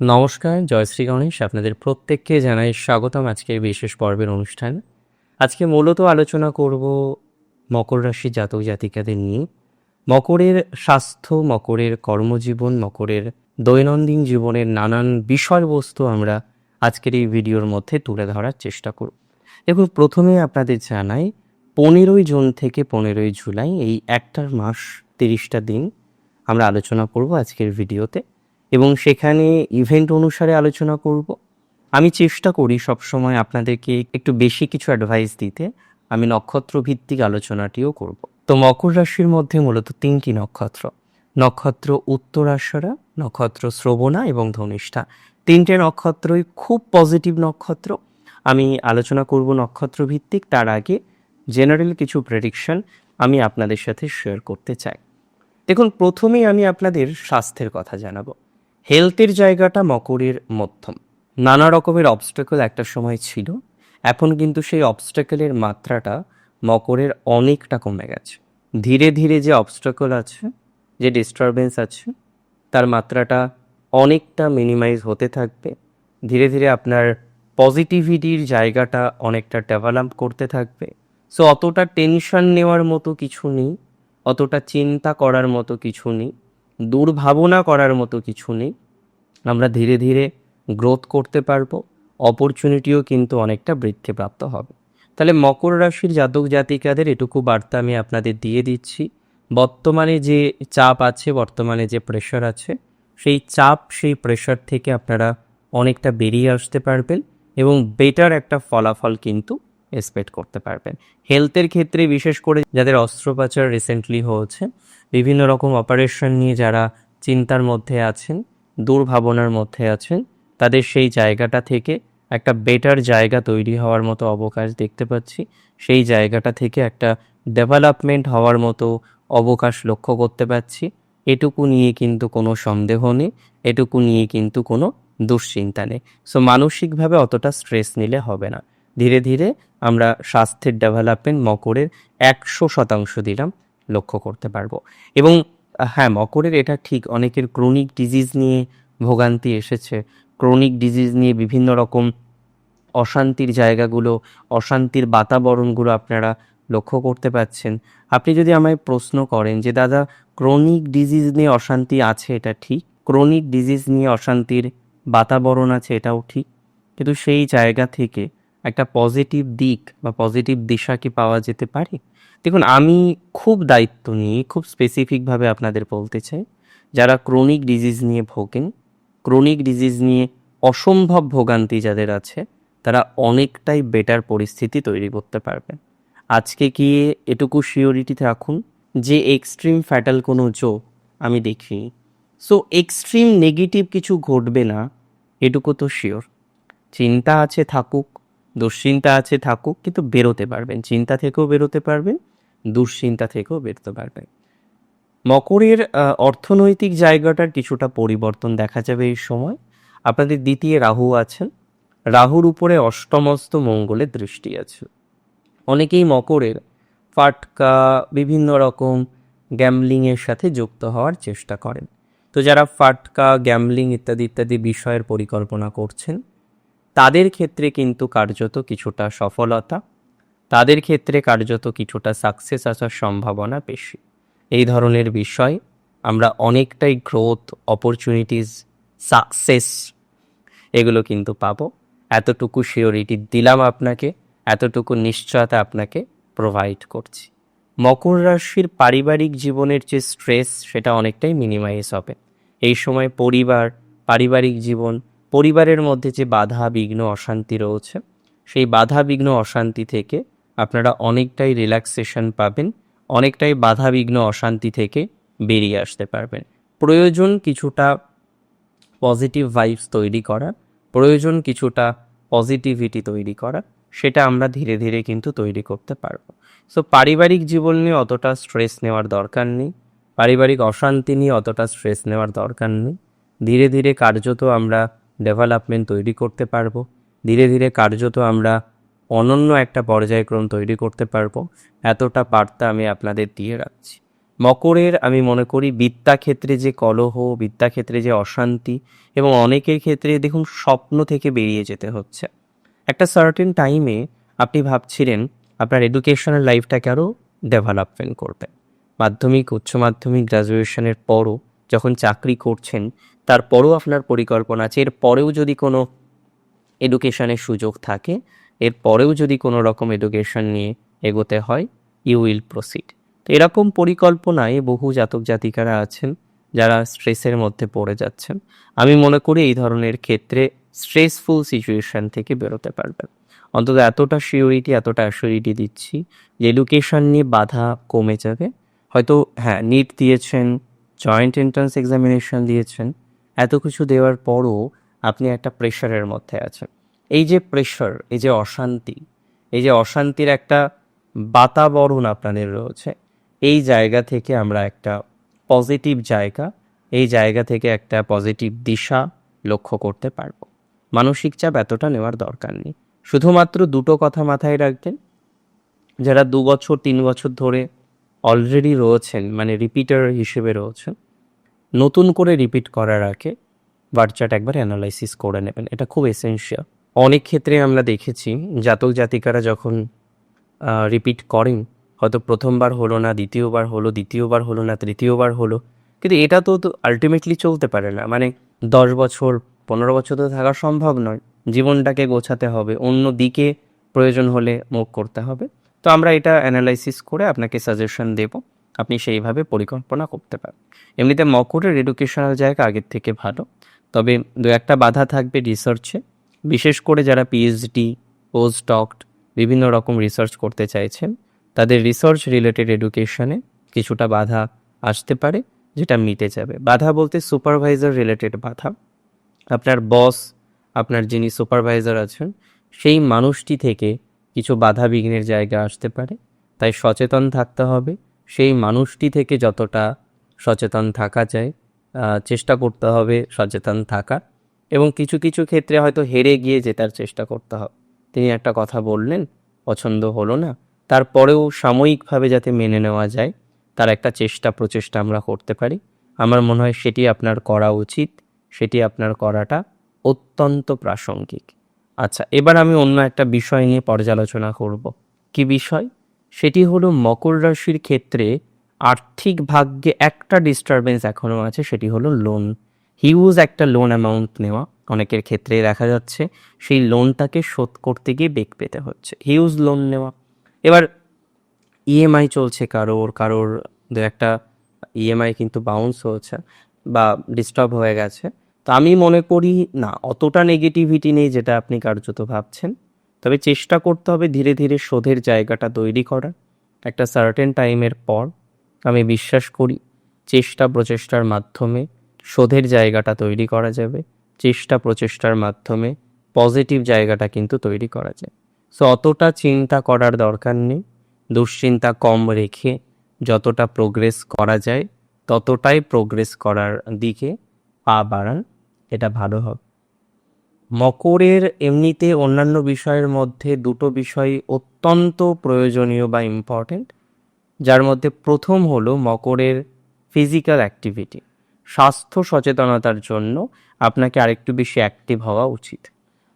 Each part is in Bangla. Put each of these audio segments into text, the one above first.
নমস্কার জয়শ্রী গণেশ। আপনাদের প্রত্যেককে জানাই স্বাগতম আজকের বিশেষ পর্বের অনুষ্ঠান। আজকে মূলত আলোচনা করব মকর রাশি জাতক জাতিকাদের নিয়ে। মকরের স্বাস্থ্য, মকরের কর্মজীবন, মকরের দৈনন্দিন জীবনের নানান বিষয়বস্তু আমরা আজকের এই ভিডিওর মধ্যে তুলে ধরার চেষ্টা করব। দেখুন, প্রথমে আপনাদের জানাই, পনেরোই জুন থেকে পনেরোই জুলাই এই একটার মাস তিরিশটা দিন আমরা আলোচনা করব আজকের ভিডিওতে। এবং সেখানে ইভেন্ট অনুসারে আলোচনা করব। আমি চেষ্টা করি সবসময় আপনাদেরকে একটু বেশি কিছু অ্যাডভাইস দিতে। আমি নক্ষত্র ভিত্তিক আলোচনাটিও করব। তো মকর রাশির মধ্যে মূলত তিনটি নক্ষত্র। নক্ষত্র উত্তরাশরা নক্ষত্র শ্রবণা এবং ধনিষ্ঠা। তিনটে নক্ষত্রই খুব পজিটিভ নক্ষত্র। আমি আলোচনা করব নক্ষত্র ভিত্তিক তার আগে জেনারেল কিছু প্রেডিকশন আমি আপনাদের সাথে শেয়ার করতে চাই। দেখুন, প্রথমেই আমি আপনাদের স্বাস্থ্যের কথা জানাব। হেলথের জায়গাটা মকরের মধ্যম। নানা রকমের অবস্টেকল একটা সময় ছিল, এখন কিন্তু সেই অবস্টেকলের মাত্রাটা মকরের অনেকটা কমে গেছে। ধীরে ধীরে যে অবস্টেকল আছে, যে ডিস্টারবেন্স আছে, তার মাত্রাটা অনেকটা মিনিমাইজ হতে থাকবে। ধীরে ধীরে আপনার পজিটিভিটির জায়গাটা অনেকটা ডেভেলপ করতে থাকবে। সো অতটা টেনশন নেওয়ার মতো কিছু নেই, অতটা চিন্তা করার মতো কিছু নেই। দুর্ভাবনা করার মতো কিছু নেই। আমরা ধীরে ধীরে গ্রোথ করতে পারব অপরচুনিটিও কিন্তু অনেকটা বৃদ্ধিপ্রাপ্ত হবে। তাহলে মকর রাশির জাতক জাতিকাদের এটুকু বার্তা আমি আপনাদের দিয়ে দিচ্ছি। বর্তমানে যে চাপ আছে, বর্তমানে যে প্রেশার আছে, সেই চাপ, সেই প্রেশার থেকে আপনারা অনেকটা বেরিয়ে আসতে পারবেন এবং বেটার একটা ফলাফল কিন্তু এক্সপেক্ট করতে পারবেন। হেলথের ক্ষেত্রে বিশেষ করে যাদের অস্ত্রোপচার রিসেন্টলি হয়েছে, বিভিন্ন রকম অপারেশন নিয়ে যারা চিন্তার মধ্যে আছেন, দুর্ভাবনার মধ্যে আছেন, তাদের সেই জায়গাটা থেকে একটা বেটার জায়গা তৈরি হওয়ার মতো অবকাশ দেখতে পাচ্ছি। সেই জায়গাটা থেকে একটা ডেভেলপমেন্ট হওয়ার মতো অবকাশ লক্ষ্য করতে পারছি এটুকু নিয়ে কিন্তু কোনো সন্দেহ নেই, এটুকু নিয়ে কিন্তু কোনো দুশ্চিন্তা নেই। সো মানসিকভাবে অতটা স্ট্রেস নিলে হবে না। ধীরে ধীরে আমরা স্বাস্থ্যের ডেভেলপমেন্ট মকরের একশো শতাংশ দিলাম লক্ষ্য করতে পারব। এবং হ্যাঁ মকরের এটা ঠিক অনেকের ক্রনিক ডিজিজ নিয়ে ভোগান্তি এসেছে। ক্রনিক ডিজিজ নিয়ে বিভিন্ন রকম অশান্তির জায়গাগুলো, অশান্তির বাতাবরণগুলো আপনারা লক্ষ্য করতে পাচ্ছেন। আপনি যদি আমায় প্রশ্ন করেন যে, দাদা ক্রনিক ডিজিজ নিয়ে অশান্তি আছে, এটা ঠিক? ক্রনিক ডিজিজ নিয়ে অশান্তির বাতাবরণ আছে, এটাও ঠিক? কিন্তু সেই জায়গা থেকে একটা পজিটিভ দিক বা পজিটিভ দিশা কি পাওয়া যেতে পারে? দেখুন, আমি খুব দায়িত্ব নিয়ে, খুব স্পেসিফিকভাবে আপনাদের বলতে চাই, যারা ক্রনিক ডিজিজ নিয়ে ভোগেন ক্রনিক ডিজিজ নিয়ে অসম্ভব ভোগান্তি যাদের আছে, তারা অনেকটাই বেটার পরিস্থিতি তৈরি করতে পারবেন। আজকে গিয়ে এটুকু শিওরিটি রাখুন যে এক্সট্রিম ফ্যাটাল কোনো জো আমি দেখিনি। সো এক্সট্রিম নেগেটিভ কিছু ঘটবে না, এটুকু তো শিওর চিন্তা আছে থাকুক দুশ্চিন্তা আছে থাকুক, কিন্তু বেরোতে পারবেন। চিন্তা থেকেও বেরোতে পারবেন, দুশ্চিন্তা থেকেও বেরোতে পারবেন। মকরের অর্থনৈতিক জায়গাটার কিছুটা পরিবর্তন দেখা যাবে এই সময়। আপনাদের দ্বিতীয় রাহু আছেন। রাহুর উপরে অষ্টমস্ত মঙ্গলের দৃষ্টি আছে। অনেকেই মকরের ফাটকা, বিভিন্ন রকম গ্যামলিংয়ের সাথে যুক্ত হওয়ার চেষ্টা করেন। তো যারা ফাটকা গ্যামলিং ইত্যাদি ইত্যাদি বিষয়ের পরিকল্পনা করছেন তাদের ক্ষেত্রে কিন্তু কার্যত কিছুটা সফলতা, তাদের ক্ষেত্রে কার্যত কিছুটা সাকসেস আসার সম্ভাবনা বেশি। এই ধরনের বিষয় আমরা অনেকটাই গ্রোথ অপরচুনিটিস সাকসেস এগুলো কিন্তু পাবো। এতটুকু শিওরিটি দিলাম আপনাকে, এতটুকু নিশ্চয়তা আপনাকে প্রোভাইড করছি। মকর রাশির পারিবারিক জীবনের যে স্ট্রেস সেটা অনেকটাই মিনিমাইজ হবে। এই সময় পরিবার, পারিবারিক জীবন পরিবারের মধ্যে যে বাধা, বিঘ্ন, অশান্তি রয়েছে, সেই বাধা, বিঘ্ন, অশান্তি থেকে আপনারা অনেকটাই রিল্যাক্সেশন পাবেন, অনেকটাই বাধা, বিঘ্ন, অশান্তি থেকে বেরিয়ে আসতে পারবেন। প্রয়োজন কিছুটা পজিটিভ ভাইবস তৈরি করা, প্রয়োজন কিছুটা পজিটিভিটি তৈরি করা, সেটা আমরা ধীরে ধীরে কিন্তু তৈরি করতে পারব। সো পারিবারিক জীবন নিয়ে অতটা স্ট্রেস নেওয়ার দরকার নেই, পারিবারিক অশান্তি নিয়ে অতটা স্ট্রেস নেওয়ার দরকার নেই, ধীরে ধীরে কার্যত আমরা ডেভেলপমেন্ট তৈরি করতে পারব। ধীরে ধীরে কার্যত আমরা অনন্য একটা পর্যায়ক্রম তৈরি করতে পারব। এতটা বার্তা আমি আপনাদের দিয়ে রাখছি। মকরের আমি মনে করি বিদ্যাক্ষেত্রে যে কলহ, বিদ্যাক্ষেত্রে যে অশান্তি এবং অনেকের ক্ষেত্রে দেখুন স্বপ্ন থেকে বেরিয়ে যেতে হচ্ছে। একটা সার্টেন টাইমে আপনি ভাবছিলেন আপনার এডুকেশনাল লাইফটাকে আরও ডেভেলপমেন্ট করবে মাধ্যমিক, উচ্চ মাধ্যমিক গ্রাজুয়েশনের পরও যখন চাকরি করছেন তারপরও আপনার পরিকল্পনা আছে। এর পরেও যদি কোনো এডুকেশনের সুযোগ থাকে, এর পরেও যদি কোনো রকম এডুকেশন নিয়ে এগোতে হয় ইউ উইল প্রসিড তো এরকম পরিকল্পনায় বহু জাতক জাতিকারা আছেন যারা স্ট্রেসের মধ্যে পড়ে যাচ্ছেন। আমি মনে করি এই ধরনের ক্ষেত্রে স্ট্রেসফুল সিচুয়েশন থেকে বেরোতে পারবেন। অন্তত এতটা সিওরিটি এতটা অ্যাসিওরিটি দিচ্ছি যে এডুকেশন নিয়ে বাধা কমে যাবে। হয়তো হ্যাঁ নিট দিয়েছেন জয়েন্ট এন্ট্রান্স এক্সামিনেশন দিয়েছেন এত কিছু দেওয়ার পরও আপনি একটা প্রেশারের মধ্যে আছেন। এই যে প্রেশার, এই যে অশান্তি, এই যে অশান্তির একটা বাতাবরণ আপনাদের রয়েছে, এই জায়গা থেকে আমরা একটা পজিটিভ জায়গা, এই জায়গা থেকে একটা পজিটিভ দিশা লক্ষ্য করতে পারব। মানসিক চাপ এতটা নেওয়ার দরকার নেই। শুধুমাত্র দুটো কথা মাথায় রাখবেন, যারা দু বছর, তিন বছর ধরে অলরেডি রয়েছেন মানে রিপিটার হিসেবে রয়েছেন নতুন করে রিপিট করার আগে বার্চাট একবার অ্যানালাইসিস করে নেবেন। এটা খুব এসেনশিয়াল অনেক ক্ষেত্রে আমরা দেখেছি জাতক জাতিকারা যখন রিপিট করেন, হয়তো প্রথমবার হলো না, দ্বিতীয়বার হলো দ্বিতীয়বার হলো না, তৃতীয়বার হলো, কিন্তু এটা তো আলটিমেটলি চলতে পারে না। মানে দশ বছর, পনেরো বছর তো থাকা সম্ভব নয়। জীবনটাকে গোছাতে হবে, অন্য দিকে প্রয়োজন হলে মুখ করতে হবে। তো আমরা এটা অ্যানালাইসিস করে আপনাকে সাজেশন দেব। আপনি সেইভাবে পরিকল্পনা করতে পারেন। এমনিতে মকরের এডুকেশনাল জায়গা আগের থেকে ভালো। তবে দু একটা বাধা থাকবে রিসার্চে বিশেষ করে যারা পিএইচডি পোস্ট ডক্ট বিভিন্ন রকম রিসার্চ করতে চাইছেন, তাদের রিসার্চ রিলেটেড এডুকেশনে কিছুটা বাধা আসতে পারে, যেটা মিটে যাবে। বাধা বলতে সুপারভাইজার রিলেটেড বাধা। আপনার বস আপনার যিনি সুপারভাইজার আছেন, সেই মানুষটি থেকে কিছু বাধা বিঘ্নের জায়গা আসতে পারে। তাই সচেতন থাকতে হবে। সেই মানুষটি থেকে যতটা সচেতন থাকা যায় চেষ্টা করতে হবে সচেতন থাকার। এবং কিছু কিছু ক্ষেত্রে হয়তো হেরে গিয়ে জেতার চেষ্টা করতে হবে তিনি একটা কথা বললেন, পছন্দ হলো না। তারপরেও সাময়িকভাবে যাতে মেনে নেওয়া যায়, তার একটা চেষ্টা প্রচেষ্টা আমরা করতে পারি। আমার মনে হয় সেটি আপনার করা উচিত, সেটি আপনার করাটা অত্যন্ত প্রাসঙ্গিক। আচ্ছা এবার আমি অন্য একটা বিষয় নিয়ে পর্যালোচনা করব। কি বিষয়? সেটি হলো মকর রাশির ক্ষেত্রে আর্থিক ভাগ্যে একটা ডিস্টারবেন্স এখনও আছে, সেটি হলো লোন হিউজ একটা লোন অ্যামাউন্ট নেওয়া অনেকের ক্ষেত্রে দেখা যাচ্ছে, সেই লোনটাকে শোধ করতে গিয়ে বেগ পেতে হচ্ছে। হিউজ লোন নেওয়া। এবার ইএমআই চলছে কারোর কারোর দু একটা ইএমআই কিন্তু বাউন্স হচ্ছে বা ডিস্টার্ব হয়ে গেছে। তো আমি মনে করি, না, অতটা নেগেটিভিটি নেই যেটা আপনি কার্যত ভাবছেন। তবে চেষ্টা করতে হবে ধীরে ধীরে শোধের জায়গাটা তৈরি করার। একটা সার্টেন টাইমের পর আমি বিশ্বাস করি চেষ্টা প্রচেষ্টার মাধ্যমে শোধের জায়গাটা তৈরি করা যাবে। চেষ্টা প্রচেষ্টার মাধ্যমে পজিটিভ জায়গাটা কিন্তু তৈরি করা যায়। সো অতটা চিন্তা করার দরকার নেই। দুশ্চিন্তা কম রেখে যতটা প্রোগ্রেস করা যায়, ততটাই প্রোগ্রেস করার দিকে পা বাড়ান। এটা ভালো হবে। মকরের এমনিতে অন্যান্য বিষয়ের মধ্যে দুটো বিষয় অত্যন্ত প্রয়োজনীয় বা ইম্পর্টেন্ট যার মধ্যে প্রথম হলো মকরের ফিজিক্যাল অ্যাক্টিভিটি স্বাস্থ্য সচেতনতার জন্য আপনাকে আরেকটু বেশি অ্যাক্টিভ হওয়া উচিত।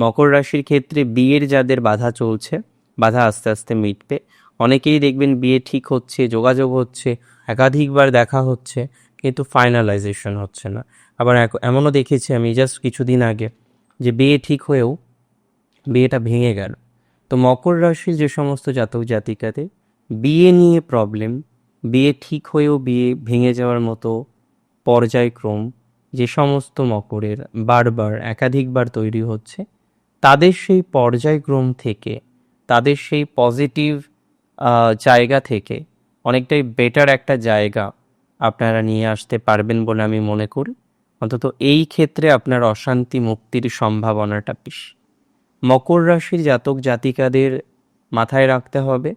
মকর রাশির ক্ষেত্রে বিয়ের যাদের বাধা চলছে, বাধা আস্তে আস্তে মিটবে, অনেকেই দেখবেন বিয়ে ঠিক হচ্ছে, যোগাযোগ হচ্ছে, একাধিকবার দেখা হচ্ছে, কিন্তু ফাইনালাইজেশন হচ্ছে না। আবার এমনও দেখেছি আমি জাস্ট কিছুদিন আগে যে বিয়ে ঠিক হয়েও বিয়েটা ভেঙে গেল। তো মকর রাশির যে সমস্ত জাতক জাতিকাতে বিয়ে নিয়ে প্রবলেম বিয়ে ঠিক হয়েও বিয়ে ভেঙে যাওয়ার মতো পর্যায়ক্রম যে সমস্ত মকরের বারবার, একাধিকবার তৈরি হচ্ছে, তাদের সেই পর্যায়ক্রম থেকে, তাদের সেই পজিটিভ জায়গা থেকে অনেকটাই বেটার একটা জায়গা আপনারা নিয়ে আসতে পারবেন বলে আমি মনে করি। অন্তত এই ক্ষেত্রে আপনার অশান্তি মুক্তির সম্ভাবনাটা বেশি। মকর রাশির জাতক জাতিকাদের মাথায় রাখতে হবে,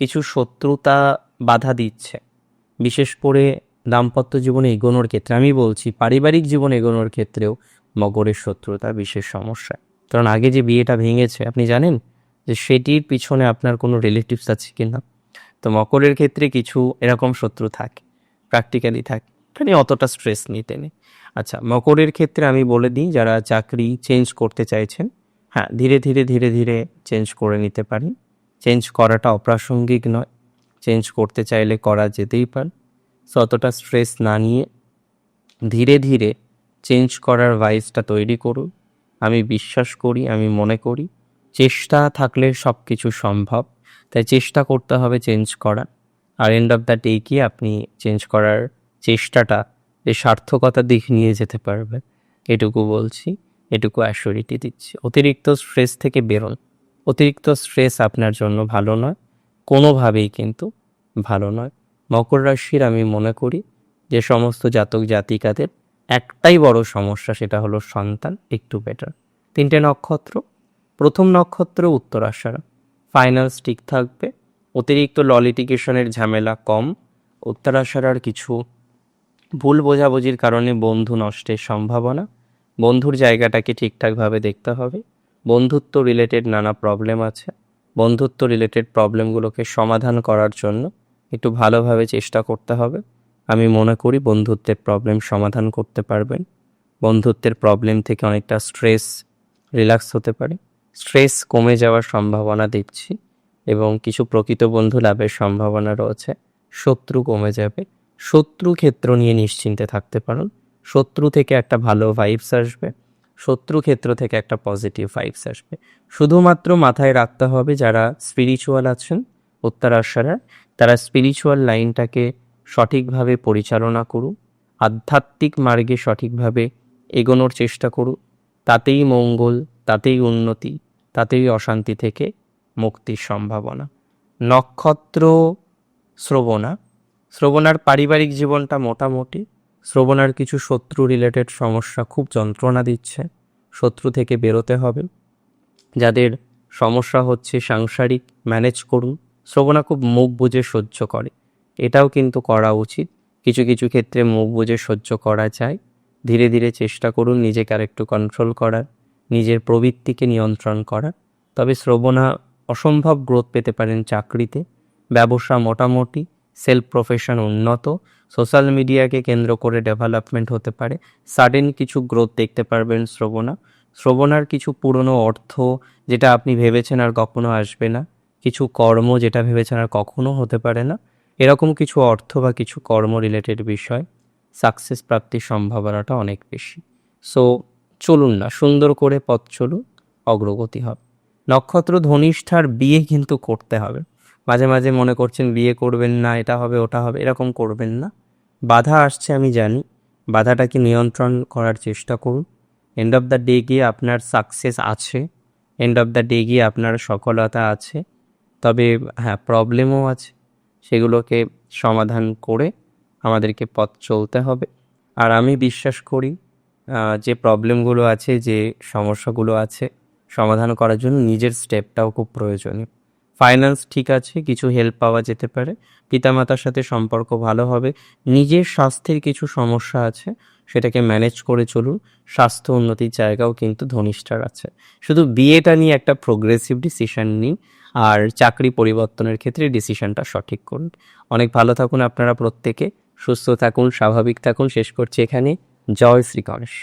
কিছু শত্রুতা বাধা দিচ্ছে। বিশেষ করে দাম্পত্য জীবনে এগোনোর ক্ষেত্রে, আমি বলছি পারিবারিক জীবনে এগোনোর ক্ষেত্রেও মকরের শত্রুতা বিশেষ সমস্যা। কারণ আগে যে বিয়েটা ভেঙেছে, আপনি জানেন যে সেটির পিছনে আপনার কোনো রিলেটিভস আছে কি না তো মকরের ক্ষেত্রে কিছু এরকম শত্রু থাকে প্র্যাকটিক্যালি থাকে। এখানে অতটা স্ট্রেস নিতে নেই আচ্ছা মকরের ক্ষেত্রে আমি বলে দিই, যারা চাকরি চেঞ্জ করতে চাইছেন হ্যাঁ ধীরে ধীরে ধীরে ধীরে চেঞ্জ করে নিতে পারেন। চেঞ্জ করাটা অপ্রাসঙ্গিক নয়। চেঞ্জ করতে চাইলে করা যেতেই পারে। সো অতটা স্ট্রেস না নিয়ে ধীরে ধীরে চেঞ্জ করার ভাইসটা তৈরি করুন। আমি বিশ্বাস করি, আমি মনে করি, চেষ্টা থাকলে সব কিছু সম্ভব। তাই চেষ্টা করতে হবে চেঞ্জ করার। আর এন্ড অফ দ্য ডে কি আপনি চেঞ্জ করার চেষ্টাটা, যে সার্থকতার দিক নিয়ে যেতে পারবে, এটুকু বলছি, এটুকু অ্যাসিওরিটি দিচ্ছি। অতিরিক্ত স্ট্রেস থেকে বেরোন। অতিরিক্ত স্ট্রেস আপনার জন্য ভালো নয়, কোনোভাবেই কিন্তু ভালো নয়। মকর রাশির আমি মনে করি, যে সমস্ত জাতক জাতিকাদের একটাই বড় সমস্যা সেটা হলো সন্তান, একটু বেটার তিনটে নক্ষত্র। প্রথম নক্ষত্র উত্তর উত্তরাশারা ফাইনালস ঠিক থাকবে। অতিরিক্ত ললিটিকেশনের ঝামেলা কম। উত্তরাশারার কিছু ভুল বোঝাবুঝির কারণে বন্ধু নষ্টের সম্ভাবনা। বন্ধুর জায়গাটাকে ঠিকঠাকভাবে দেখতে হবে। বন্ধুত্ব রিলেটেড নানা প্রবলেম আছে। বন্ধুত্ব রিলেটেড প্রবলেমগুলোকে সমাধান করার জন্য একটু ভালোভাবে চেষ্টা করতে হবে। আমি মনে করি বন্ধুত্বের প্রবলেম সমাধান করতে পারবেন। বন্ধুত্বের প্রবলেম থেকে অনেকটা স্ট্রেস রিল্যাক্স হতে পারে। স্ট্রেস কমে যাওয়ার সম্ভাবনা দেখছি এবং কিছু প্রকৃত বন্ধু লাভের সম্ভাবনা রয়েছে। শত্রু কমে যাবে। শত্রু ক্ষেত্র নিয়ে নিশ্চিন্তে থাকতে পারুন শত্রু থেকে একটা ভালো ভাইবস আসবে। শত্রু ক্ষেত্র থেকে একটা পজিটিভ ভাইবস আসবে। শুধুমাত্র মাথায় রাখতে হবে যারা স্পিরিচুয়াল আছেন উত্তরাশারা তারা স্পিরিচুয়াল লাইনটাকে সঠিকভাবে পরিচালনা করুন। আধ্যাত্মিক মার্গে সঠিকভাবে এগোনোর চেষ্টা করুন। তাতেই মঙ্গল, তাতেই উন্নতি, তাতেই অশান্তি থেকে মুক্তির সম্ভাবনা। নক্ষত্র শ্রবণা শ্রবণার পারিবারিক জীবনটা মোটামুটি। শ্রবণার কিছু শত্রু রিলেটেড সমস্যা খুব যন্ত্রণা দিচ্ছে। শত্রু থেকে বেরোতে হবে। যাদের সমস্যা হচ্ছে সাংসারিক ম্যানেজ করুন। শ্রবণা খুব মুখ বুঝে সহ্য করে। এটাও কিন্তু করা উচিত। কিছু কিছু ক্ষেত্রে মুখ বুঝে সহ্য করা যায়। ধীরে ধীরে চেষ্টা করুন নিজেকে আর একটু কন্ট্রোল করার, নিজের প্রবৃত্তিকে নিয়ন্ত্রণ করার। তবে শ্রবণা অসম্ভব গ্রোথ পেতে পারেন চাকরিতে। ব্যবসা মোটামুটি সেলফ প্রফেশন উন্নত। সোশ্যাল মিডিয়াকে কেন্দ্র করে ডেভেলপমেন্ট হতে পারে। সাডেন কিছু গ্রোথ দেখতে পারবেন শ্রবণা। শ্রবণার কিছু পুরনো অর্থ যেটা আপনি ভেবেছেন আর কখনো আসবে না। কিছু কর্ম যেটা ভেবেছেন আর কখনো হতে পারে না। এরকম কিছু অর্থ বা কিছু কর্ম রিলেটেড বিষয় সাকসেস প্রাপ্তির সম্ভাবনাটা অনেক বেশি। সো চলুন না, সুন্দর করে পথ চলুন অগ্রগতি হবে। নক্ষত্র ধনিষ্ঠার বিয়ে কিন্তু করতে হবে। মাঝে মাঝে মনে করছেন বিয়ে করবেন না, এটা হবে, ওটা হবে, এরকম করবেন না। বাধা আসছে আমি জানি। বাধাটাকে নিয়ন্ত্রণ করার চেষ্টা করুন। এন্ড অফ দ্য ডে গিয়ে আপনার সাকসেস আছে। এন্ড অফ দ্য ডে গিয়ে আপনার সফলতা আছে। তবে হ্যাঁ প্রবলেমও আছে। সেগুলোকে সমাধান করে আমাদেরকে পথ চলতে হবে। আর আমি বিশ্বাস করি যে প্রবলেমগুলো আছে, যে সমস্যাগুলো আছে, সমাধান করার জন্য নিজের স্টেপটাও খুব প্রয়োজনীয়। ফাইন্যান্স ঠিক আছে, কিছু হেল্প পাওয়া যেতে পারে। পিতামাতার সাথে সম্পর্ক ভালো হবে। নিজের স্বাস্থ্যের কিছু সমস্যা আছে, সেটাকে ম্যানেজ করে চলুন। স্বাস্থ্য উন্নতির জায়গাও কিন্তু ধনিষ্ঠার আছে। শুধু বিয়েটা নিয়ে একটা প্রোগ্রেসিভ ডিসিশন নিন আর চাকরি পরিবর্তনের ক্ষেত্রে ডিসিশনটা সঠিক করুন। অনেক ভালো থাকুন আপনারা প্রত্যেকে। সুস্থ থাকুন, স্বাভাবিক থাকুন। শেষ করছি এখানে। জয় শ্রী গণেশ।